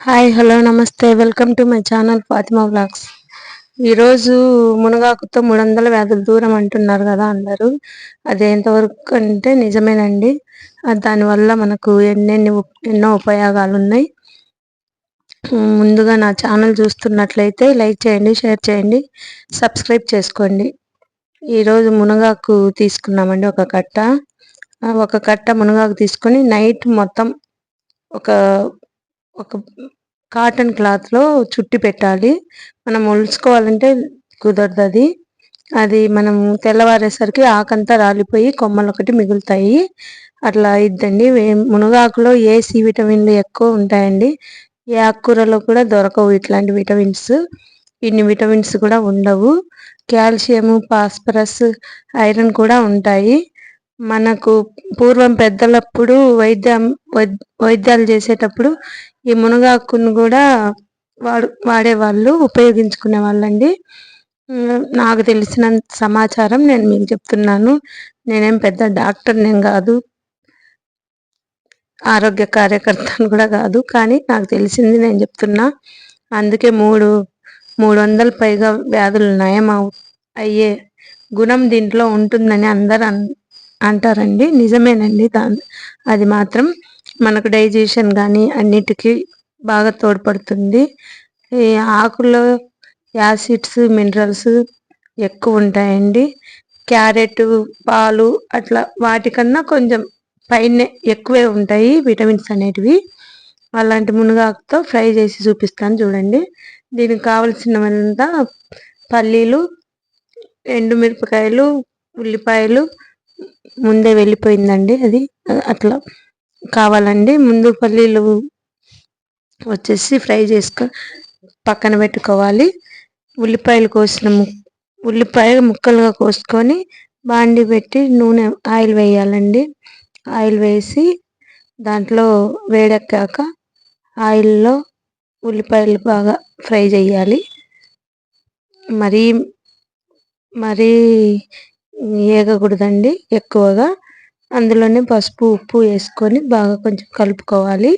Hi hello నమస్తే. Welcome to my channel Fatima blogs ఈరోజు మునగాకుతో మూడు వందల వ్యాధులు దూరం అంటున్నారు కదా అందరూ. అది ఎంతవరకు అంటే నిజమేనండి. దానివల్ల మనకు ఎన్నెన్ని ఎన్నో ఉపయోగాలు ఉన్నాయి ముందుగా నా ఛానల్ చూస్తున్నట్లయితే లైక్ చేయండి షేర్ చేయండి సబ్స్క్రైబ్ చేసుకోండి. ఈరోజు మునగాకు తీసుకున్నామండి ఒక కట్ట. ఒక కట్ట మునగాకు తీసుకొని నైట్ మొత్తం ఒక ఒక కాటన్ క్లాత్లో చుట్టి పెట్టాలి. మనం ఒలుచుకోవాలంటే కుదరదు అది అది మనం తెల్లవారేసరికి ఆకంతా రాలిపోయి కొమ్మలు ఒకటి మిగులుతాయి. అట్లా ఇద్దండి మునగాకులో ఏ సి విటమిన్లు ఎక్కువ ఉంటాయండి? ఏ ఆకుకూరలో కూడా దొరకవు ఇట్లాంటి విటమిన్స్. ఇన్ని విటమిన్స్ కూడా ఉండవు. కాల్షియము ఫాస్ఫరస్ ఐరన్ కూడా ఉంటాయి. మనకు పూర్వం పెద్దలప్పుడు వైద్యం వైద్యాలు చేసేటప్పుడు ఈ మునగాకును కూడా వాడు వాడేవాళ్ళు ఉపయోగించుకునే వాళ్ళండి. నాకు తెలిసిన సమాచారం నేను మీకు చెప్తున్నాను. నేనేం పెద్ద డాక్టర్ నేను కాదు. ఆరోగ్య కార్యకర్తను కూడా కాదు. కానీ నాకు తెలిసింది నేను చెప్తున్నా. అందుకే మూడు మూడు వందల పైగా వ్యాధులు నయం అయ్యే గుణం దీంట్లో ఉంటుందని అందరు అంటారండి. నిజమేనండి దాని అది మాత్రం. మనకు డైజెషన్ కానీ అన్నిటికీ బాగా తోడ్పడుతుంది. ఈ ఆకుల్లో యాసిడ్స్ మినరల్స్ ఎక్కువ ఉంటాయండి. క్యారెట్ పాలు అట్లా వాటికన్నా కొంచెం పైన ఎక్కువే ఉంటాయి విటమిన్స్ అనేటివి. అలాంటి మునగాకుతో ఫ్రై చేసి చూపిస్తాను చూడండి. దీనికి కావలసినవంతా పల్లీలు ఎండుమిరపకాయలు ఉల్లిపాయలు ముందే వెళ్ళిపోయిందండి అది. అట్లా కావాలండి. ముందు పల్లీలు వచ్చేసి ఫ్రై చేసుకో పక్కన పెట్టుకోవాలి. ఉల్లిపాయలు కోసిన ఉల్లిపాయ ముక్కలుగా కోసుకొని బాండి పెట్టి నూనె ఆయిల్ వేయాలండి. ఆయిల్ వేసి దాంట్లో వేడెక్కాక ఆయిల్లో ఉల్లిపాయలు బాగా ఫ్రై చేయాలి. మరీ మరీ ఏగకూడదండి ఎక్కువగా. అందులోనే పసుపు ఉప్పు వేసుకొని బాగా కొంచెం కలుపుకోవాలి.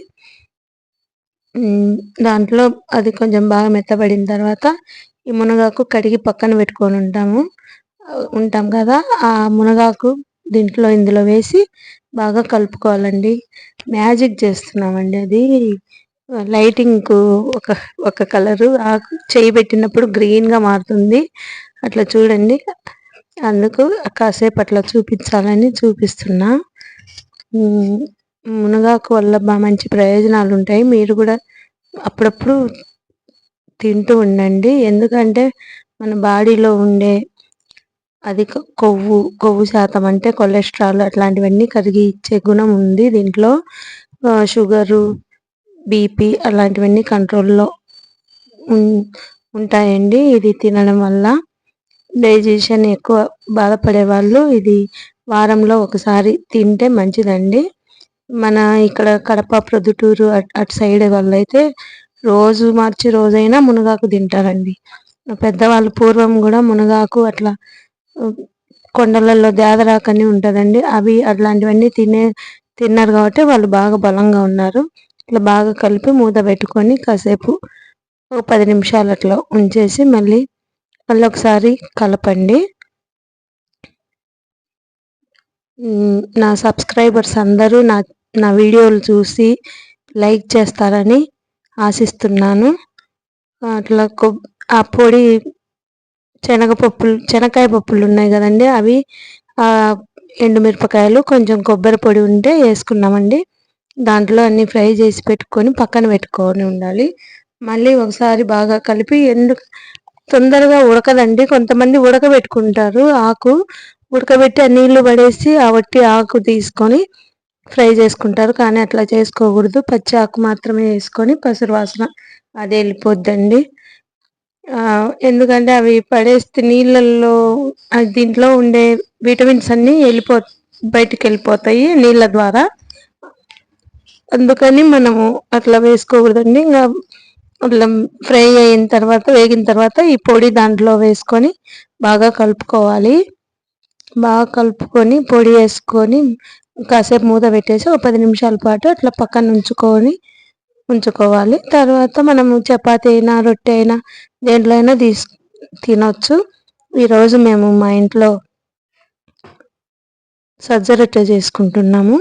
దాంట్లో అది కొంచెం బాగా మెత్తబడిన తర్వాత ఈ మునగాకు కడిగి పక్కన పెట్టుకొని ఉంటాము. ఉంటాం కదా ఆ మునగాకు దీంట్లో ఇందులో వేసి బాగా కలుపుకోవాలండి. మ్యాజిక్ చేస్తున్నామండి అది. లైటింగ్కు ఒక ఒక కలరు ఆకు చేయి పెట్టినప్పుడు గ్రీన్గా మారుతుంది. అట్లా చూడండి. అందుకు కాసేపట్లో చూపించాలని చూపిస్తున్నా. మునగాకు వల్ల మంచి ప్రయోజనాలు ఉంటాయి మీరు కూడా అప్పుడప్పుడు తింటూ ఉండండి. ఎందుకంటే మన బాడీలో ఉండే అధిక కొవ్వు కొవ్వు శాతం అంటే కొలెస్ట్రాల్ అట్లాంటివన్నీ కరిగి ఇచ్చే గుణం ఉంది దీంట్లో. షుగరు బీపీ అలాంటివన్నీ కంట్రోల్లో ఉంటాయండి. ఇది తినడం వల్ల డైజెషన్ ఎక్కువ బాధపడే వాళ్ళు ఇది వారంలో ఒకసారి తింటే మంచిదండి. మన ఇక్కడ కడప ప్రొద్దుటూరు అటు సైడ్ వాళ్ళైతే రోజు మార్చి రోజైనా మునగాకు తింటారండి. పెద్దవాళ్ళు పూర్వం కూడా మునగాకు అట్లా కొండలలో దేదరాకని ఉంటుందండి. అవి అట్లాంటివన్నీ తినే తిన్నారు కాబట్టి వాళ్ళు బాగా బలంగా ఉన్నారు. ఇట్లా బాగా కలిపి మూత పెట్టుకొని కాసేపు ఒక పది నిమిషాలు అట్లా ఉంచేసి మళ్ళీ మళ్ళీ ఒకసారి కలపండి నా సబ్స్క్రైబర్స్ అందరూ నా నా వీడియోలు చూసి లైక్ చేస్తారని ఆశిస్తున్నాను. అట్లా ఆ పొడి శనగపప్పులు శనక్కాయ పప్పులు ఉన్నాయి కదండి అవి ఎండుమిరపకాయలు కొంచెం కొబ్బరి పొడి ఉంటే వేసుకున్నామండి. దాంట్లో అన్ని ఫ్రై చేసి పెట్టుకొని పక్కన పెట్టుకొని ఉండాలి. మళ్ళీ ఒకసారి బాగా కలిపి ఎండు తొందరగా ఉడకదండి. కొంతమంది ఉడకబెట్టుకుంటారు ఆకు. ఉడకబెట్టి ఆ నీళ్ళు పడేసి ఆ వట్టి ఆకు తీసుకొని ఫ్రై చేసుకుంటారు. కానీ అట్లా చేసుకోకూడదు. పచ్చి ఆకు మాత్రమే వేసుకొని పసురు వాసన అది వెళ్ళిపోద్దండి. ఎందుకంటే అవి పడేస్తే నీళ్ళల్లో దీంట్లో ఉండే విటమిన్స్ అన్నీ వెళ్ళిపో బయటికి వెళ్ళిపోతాయి నీళ్ళ ద్వారా. అందుకని మనము అట్లా వేసుకోకూడదండి. ఇంకా అట్లా ఫ్రై అయిన తర్వాత వేగిన తర్వాత ఈ పొడి దాంట్లో వేసుకొని బాగా కలుపుకోవాలి. బాగా కలుపుకొని పొడి వేసుకొని కాసేపు మూత పెట్టేసి ఒక పది నిమిషాల పాటు అట్లా పక్కన ఉంచుకొని ఉంచుకోవాలి. తర్వాత మనము చపాతి అయినా రొట్టె అయినా దేంట్లో అయినా తీసు తినొచ్చు. ఈరోజు మేము మా ఇంట్లో సజ్జ రొట్టె చేసుకుంటున్నాము.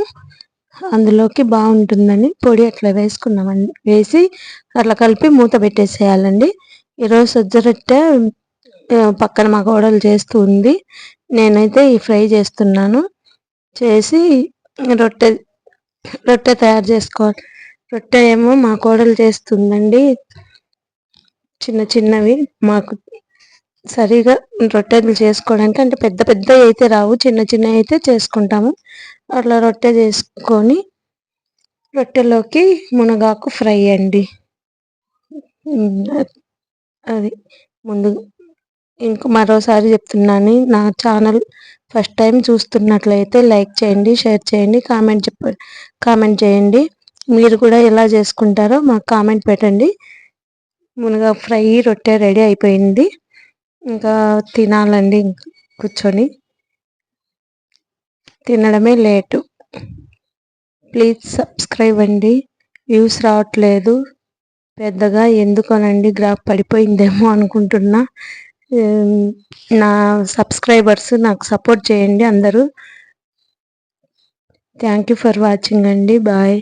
అందులోకి బాగుంటుందని పొడి అట్లా వేసుకున్నామండి. వేసి అట్లా కలిపి మూత పెట్టేసేయాలండి. ఈరోజు సజ్జ రొట్టె పక్కన మా కోడలు చేస్తూ ఉంది. నేనైతే ఈ ఫ్రై చేస్తున్నాను. చేసి రొట్టె రొట్టె తయారు చేసుకోవాలి. రొట్టె ఏమో మా కోడలు చేస్తుందండి. చిన్న చిన్నవి. మాకు సరిగా రొట్టెలు చేసుకోవడానికి అంటే పెద్ద పెద్ద అయితే రావు. చిన్న చిన్న అయితే చేసుకుంటాము. అట్లా రొట్టె చేసుకొని రొట్టెలోకి మునగాకు ఫ్రై అండి. అది ముందు ఇంక మరోసారి చెప్తున్నాను నా ఛానల్ ఫస్ట్ టైం చూస్తున్నట్లయితే లైక్ చేయండి షేర్ చేయండి కామెంట్ చెప్ప కామెంట్ చేయండి. మీరు కూడా ఎలా చేసుకుంటారో మాకు కామెంట్ పెట్టండి. మునగా ఫ్రై రొట్టె రెడీ అయిపోయింది. ఇంకా తినాలండి కూర్చొని. తినడమే లేటు. ప్లీజ్ సబ్స్క్రైబ్ అండి. వ్యూస్ రావట్లేదు. పెద్దగా ఎందుకోనండి? గ్రాఫ్ పడిపోయిందేమో అనుకుంటున్నా. నా సబ్స్క్రైబర్స్ నాకు సపోర్ట్ చేయండి అందరూ. థ్యాంక్ యూ ఫర్ వాచింగ్ అండి. బాయ్.